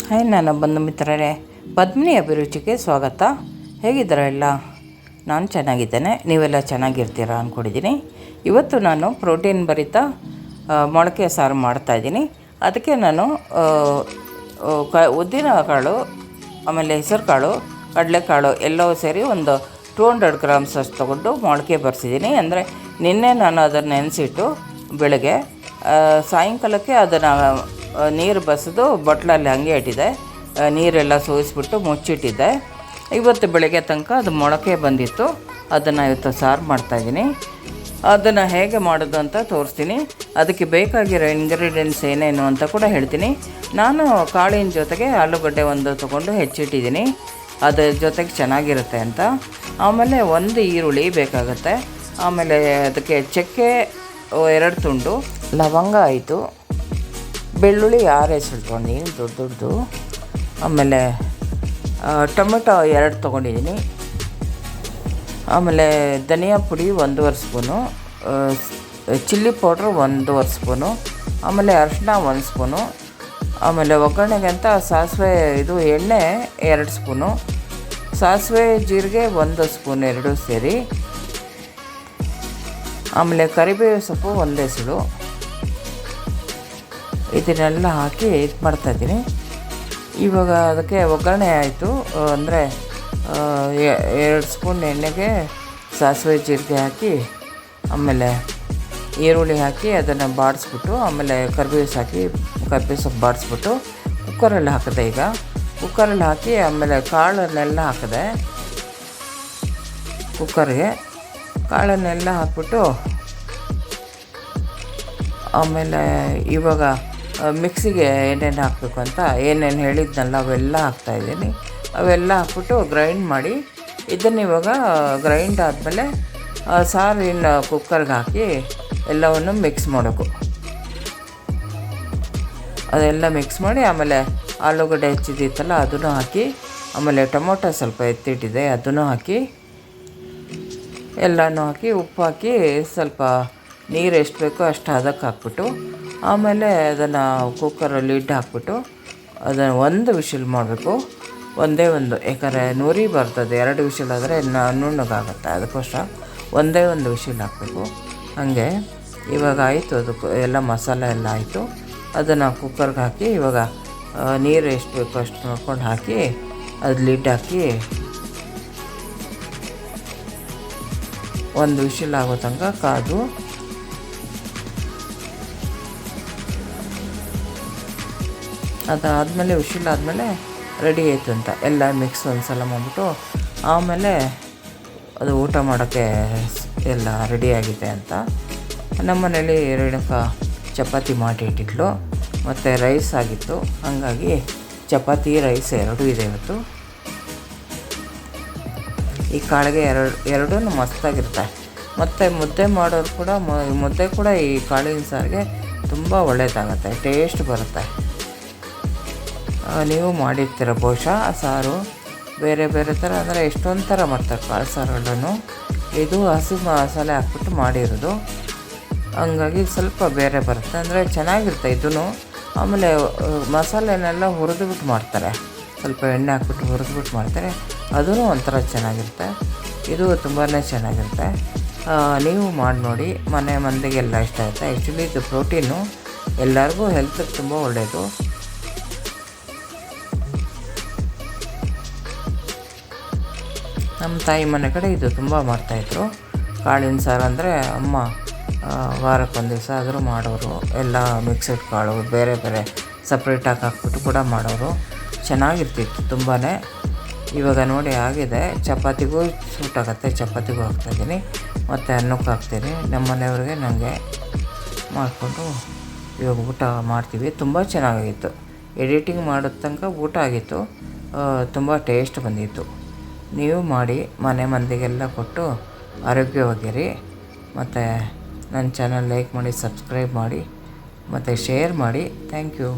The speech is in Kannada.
ಹಾಯ್ ನಾನು ಬಂಧು ಮಿತ್ರರೇ, ಪದ್ಮಿನಿ ಅಭಿರುಚಿಗೆ ಸ್ವಾಗತ. ಹೇಗಿದ್ದೀರಾ ಎಲ್ಲ ನಾನು ಚೆನ್ನಾಗಿದ್ದೇನೆ. ನೀವೆಲ್ಲ ಚೆನ್ನಾಗಿರ್ತೀರಾ ಅಂದ್ಕೊಂಡಿದ್ದೀನಿ ಇವತ್ತು ನಾನು ಪ್ರೋಟೀನ್ ಭರಿತ ಮೊಳಕೆ ಸಾರು ಮಾಡ್ತಾಯಿದ್ದೀನಿ ಅದಕ್ಕೆ ನಾನು ಕ, ಉದ್ದಿನ ಕಾಳು, ಆಮೇಲೆ ಹೆಸರು ಕಾಳು ಕಡಲೆಕಾಳು ಎಲ್ಲವೂ ಸೇರಿ ಒಂದು ಟೂ ಹಂಡ್ರೆಡ್ ಗ್ರಾಮ್ಸ್ ಅಷ್ಟು ತೊಗೊಂಡು ಮೊಳಕೆ ಬರ್ಸಿದ್ದೀನಿ. ಅಂದರೆ ನಿನ್ನೆ ನಾನು ಅದನ್ನು ನೆನೆಸಿಟ್ಟು ಬೆಳಗ್ಗೆ ಸಾಯಂಕಾಲಕ್ಕೆ ಅದನ್ನು ನೀರು ಬಸಿದು ಬಟ್ಲಲ್ಲಿ ಹಂಗೆ ಇಟ್ಟಿದೆ ನೀರೆಲ್ಲ ಸೋಸಿಬಿಟ್ಟು ಮುಚ್ಚಿಟ್ಟಿದ್ದೆ ಇವತ್ತು ಬೆಳಗ್ಗೆ ತನಕ ಅದು ಮೊಳಕೆ ಬಂದಿತ್ತು. ಅದನ್ನು ಇವತ್ತು ಸಾರು ಮಾಡ್ತಾಯಿದ್ದೀನಿ ಅದನ್ನು ಹೇಗೆ ಮಾಡೋದು ಅಂತ ತೋರಿಸ್ತೀನಿ. ಅದಕ್ಕೆ ಬೇಕಾಗಿರೋ ಇಂಗ್ರೀಡಿಯೆಂಟ್ಸ್ ಏನೇನು ಅಂತ ಕೂಡ ಹೇಳ್ತೀನಿ. ನಾನು ಕಾಳಿನ ಜೊತೆಗೆ ಆಲೂಗಡ್ಡೆ ಒಂದು ತೊಗೊಂಡು ಹೆಚ್ಚಿಟ್ಟಿದ್ದೀನಿ. ಅದ್ರ ಜೊತೆಗೆ ಚೆನ್ನಾಗಿರುತ್ತೆ ಅಂತ. ಆಮೇಲೆ ಒಂದು ಈರುಳ್ಳಿ ಬೇಕಾಗುತ್ತೆ. ಆಮೇಲೆ ಅದಕ್ಕೆ ಚಕ್ಕೆ ಎರಡು ತುಂಡು ಲವಂಗ ಆಯಿತು. ಬೆಳ್ಳುಳ್ಳಿ ಆರು ಹೆಸರಿಟ್ಕೊಂಡಿದ್ದೀನಿ ದೊಡ್ಡ ದೊಡ್ಡದು ಆಮೇಲೆ ಟೊಮೆಟೊ ಎರಡು ತೊಗೊಂಡಿದ್ದೀನಿ. ಆಮೇಲೆ ಧನಿಯಾ ಪುಡಿ ಒಂದೂವರೆ ಸ್ಪೂನು ಚಿಲ್ಲಿ ಪೌಡ್ರ್ ಒಂದೂವರೆ ಸ್ಪೂನು, ಆಮೇಲೆ ಅರಿಶಿನ ಒಂದು ಸ್ಪೂನು, ಆಮೇಲೆ ಒಗ್ಗರಣೆಗೆ ಅಂತ ಸಾಸಿವೆ ಇದು ಎಣ್ಣೆ ಎರಡು ಸ್ಪೂನು, ಸಾಸಿವೆ ಜೀರಿಗೆ ಒಂದು ಸ್ಪೂನ್ ಎರಡೂ ಸೇರಿ, ಆಮೇಲೆ ಕರಿಬೇವು ಸೊಪ್ಪು ಒಂದೇ ಸುಳು ಇದನ್ನೆಲ್ಲ ಹಾಕಿ ಇದು ಮಾಡ್ತಾಯಿದ್ದೀನಿ ಇವಾಗ ಅದಕ್ಕೆ ಒಗ್ಗರಣೆ ಆಯಿತು. ಅಂದರೆ ಎರಡು ಸ್ಪೂನ್ ಎಣ್ಣೆಗೆ ಸಾಸಿವೆ ಜೀರಿಗೆ ಹಾಕಿ, ಆಮೇಲೆ ಈರುಳ್ಳಿ ಹಾಕಿ ಅದನ್ನು ಬಾಡಿಸ್ಬಿಟ್ಟು, ಆಮೇಲೆ ಕರ್ಬೇವು ಹಾಕಿ ಕರ್ಬೇವು ಸೊಪ್ಪು ಬಾಡಿಸ್ಬಿಟ್ಟು ಕುಕ್ಕರಲ್ಲಿ ಹಾಕಿದೆ ಈಗ. ಕುಕ್ಕರಲ್ಲಿ ಹಾಕಿ, ಆಮೇಲೆ ಕಾಳನ್ನೆಲ್ಲ ಹಾಕಿದೆ, ಕುಕ್ಕರ್ಗೆ ಕಾಳನ್ನೆಲ್ಲ ಹಾಕ್ಬಿಟ್ಟು, ಆಮೇಲೆ ಇವಾಗ ಮಿಕ್ಸಿಗೆ ಏನೇನು ಹಾಕಬೇಕು ಅಂತ ಏನೇನು ಹೇಳಿದ್ನಲ್ಲ ಅವೆಲ್ಲ ಹಾಕ್ತಾಯಿದ್ದೀನಿ ಅವೆಲ್ಲ ಹಾಕ್ಬಿಟ್ಟು ಗ್ರೈಂಡ್ ಮಾಡಿ, ಇದನ್ನು ಇವಾಗ ಗ್ರೈಂಡ್ ಆದಮೇಲೆ ಸಾರಿನ ಕುಕ್ಕರ್ಗೆ ಹಾಕಿ ಎಲ್ಲವನ್ನು ಮಿಕ್ಸ್ ಮಾಡಬೇಕು ಅದೆಲ್ಲ ಮಿಕ್ಸ್ ಮಾಡಿ ಆಮೇಲೆ ಆಲೂಗಡ್ಡೆ ಹೆಚ್ಚಿದ್ದಿತ್ತಲ್ಲ ಅದನ್ನು ಹಾಕಿ, ಆಮೇಲೆ ಟೊಮೊಟೊ ಸ್ವಲ್ಪ ಎತ್ತಿಟ್ಟಿದೆ ಅದನ್ನು ಹಾಕಿ, ಎಲ್ಲನೂ ಹಾಕಿ ಉಪ್ಪು ಹಾಕಿ ಸ್ವಲ್ಪ ನೀರು ಎಷ್ಟು ಬೇಕೋ ಅಷ್ಟು ಅದಕ್ಕೆ ಹಾಕ್ಬಿಟ್ಟು ಆಮೇಲೆ ಅದನ್ನು ಕುಕ್ಕರಲ್ಲಿ ಇಟ್ಟು ಹಾಕ್ಬಿಟ್ಟು ಅದನ್ನು ಒಂದು ವಿಷಲ್ ಮಾಡಬೇಕು. ಒಂದೇ ಒಂದು ಯಾಕಂದರೆ ನೂರಿ ಬರ್ತದೆ, ಎರಡು ವಿಷಲ್ ಆದರೆ ನುಣ್ಣಗಾಗುತ್ತೆ ಅದಕ್ಕೋಸ್ಕರ ಒಂದೇ ಒಂದು ವಿಷಲ್ ಹಾಕಬೇಕು. ಹಾಗೆ ಇವಾಗ ಆಯಿತು ಅದು ಎಲ್ಲ ಮಸಾಲೆ ಎಲ್ಲ ಆಯಿತು. ಅದನ್ನು ಕುಕ್ಕರ್ಗೆ ಹಾಕಿ ಇವಾಗ ನೀರು ಎಷ್ಟು ಬೇಕು ಅಷ್ಟು ನೋಡ್ಕೊಂಡು ಹಾಕಿ ಅದು ಲಿಡ್ ಹಾಕಿ ಒಂದು ವಿಷಲ್ ಆಗೋ ತನಕ ಕಾದು ಅದಾದಮೇಲೆ ಆದಮೇಲೆ ರೆಡಿ ಆಯಿತು ಅಂತ. ಎಲ್ಲ ಮಿಕ್ಸ್ ಒಂದು ಸಲ ಮಾಡಿಬಿಟ್ಟು, ಆಮೇಲೆ ಅದು ಊಟ ಮಾಡೋಕ್ಕೆ ಎಲ್ಲ ರೆಡಿಯಾಗಿದೆ ಅಂತ. ನಮ್ಮ ಮನೆಯಲ್ಲಿ ರೇಣುಕ ಚಪಾತಿ ಮಾಡಿ ಇಟ್ಟಿದ್ಲು. ಮತ್ತು ರೈಸ್ ಆಗಿತ್ತು. ಹಾಗಾಗಿ ಚಪಾತಿ ರೈಸ್ ಎರಡೂ ಇದೆ ಇವತ್ತು. ಈ ಕಾಳಿಗೆ ಎರಡು ಎರಡೂ ಮಸ್ತಾಗಿರುತ್ತೆ. ಮತ್ತು ಮುದ್ದೆ ಮಾಡೋರು ಕೂಡ ಮುದ್ದೆ ಕೂಡ ಈ ಕಾಳಿನ ಸಾರಿಗೆ ತುಂಬ ಒಳ್ಳೆಯದಾಗತ್ತೆ ಟೇಸ್ಟ್ ಬರುತ್ತೆ. ನೀವು ಮಾಡಿರ್ತೀರ ಬಹುಶಃ ಆ ಸಾರು. ಬೇರೆ ಬೇರೆ ಥರ ಅಂದರೆ ಎಷ್ಟೊಂದು ಥರ ಮಾಡ್ತಾರೆ ಕಾಳು ಸಾರುಗಳನ್ನು ಇದು ಹಸಿ ಮಸಾಲೆ ಹಾಕ್ಬಿಟ್ಟು ಮಾಡಿರೋದು. ಹಂಗಾಗಿ ಸ್ವಲ್ಪ ಬೇರೆ ಬರುತ್ತೆ. ಅಂದರೆ ಚೆನ್ನಾಗಿರುತ್ತೆ ಇದೂ ಆಮೇಲೆ ಮಸಾಲೆನೆಲ್ಲ ಹುರಿದ್ಬಿಟ್ಟು ಮಾಡ್ತಾರೆ. ಸ್ವಲ್ಪ ಎಣ್ಣೆ ಹಾಕ್ಬಿಟ್ಟು ಹುರಿದ್ಬಿಟ್ಟು ಮಾಡ್ತಾರೆ. ಅದೂ ಒಂಥರ ಚೆನ್ನಾಗಿರುತ್ತೆ. ಇದು ತುಂಬಾ ಚೆನ್ನಾಗಿರುತ್ತೆ. ನೀವು ಮಾಡಿ ನೋಡಿ. ಮನೆ ಮಂದಿಗೆಲ್ಲ ಇಷ್ಟ ಆಗುತ್ತೆ ಆ್ಯಕ್ಚುಲಿ ಇದು ಪ್ರೋಟೀನು. ಎಲ್ಲರಿಗೂ ಹೆಲ್ತಿಗೆ ತುಂಬ ಒಳ್ಳೆಯದು ನಮ್ಮ ತಾಯಿ ಮನೆ ಕಡೆ ಇದು ತುಂಬ ಮಾಡ್ತಾಯಿದ್ರು ಕಾಳಿನ ಸಾರು ಅಂದರೆ ಅಮ್ಮ ವಾರಕ್ಕೊಂದು ದಿವಸ ಆದರೂ ಮಾಡೋರು. ಎಲ್ಲ ಮಿಕ್ಸಡ್ ಕಾಳು, ಬೇರೆ ಬೇರೆ ಸಪ್ರೇಟಾಗಿ ಹಾಕ್ಬಿಟ್ಟು ಕೂಡ ಮಾಡೋರು. ಚೆನ್ನಾಗಿರ್ತಿತ್ತು ತುಂಬಾ ಇವಾಗ ನೋಡಿ ಆಗಿದೆ. ಚಪಾತಿಗೂ ಸೂಟ್ ಆಗುತ್ತೆ, ಚಪಾತಿಗೂ ಹಾಕ್ತಾಯಿದ್ದೀನಿ ಮತ್ತು ಅನ್ನಕ್ಕೆ ಹಾಕ್ತೀನಿ. ನಮ್ಮ ಮನೆಯವ್ರಿಗೆ ನನಗೆ ಮಾಡಿಕೊಂಡು ಇವಾಗ ಊಟ ಮಾಡ್ತೀವಿ. ತುಂಬ ಚೆನ್ನಾಗಿತ್ತು. ಎಡಿಟಿಂಗ್ ಮಾಡೋ ತನಕ ಊಟ ಆಗಿತ್ತು. ತುಂಬ ಟೇಸ್ಟ್ ಬಂದಿತ್ತು. ನೀವು ಮಾಡಿ ಮನೆ ಮಂದಿಗೆಲ್ಲ ಕೊಟ್ಟು ಆರೋಗ್ಯವಾಗಿರಿ. ಮತ್ತು ನನ್ನ ಚಾನಲ್ ಲೈಕ್ ಮಾಡಿ, ಸಬ್ಸ್ಕ್ರೈಬ್ ಮಾಡಿ, ಮತ್ತು ಶೇರ್ ಮಾಡಿ. Thank you.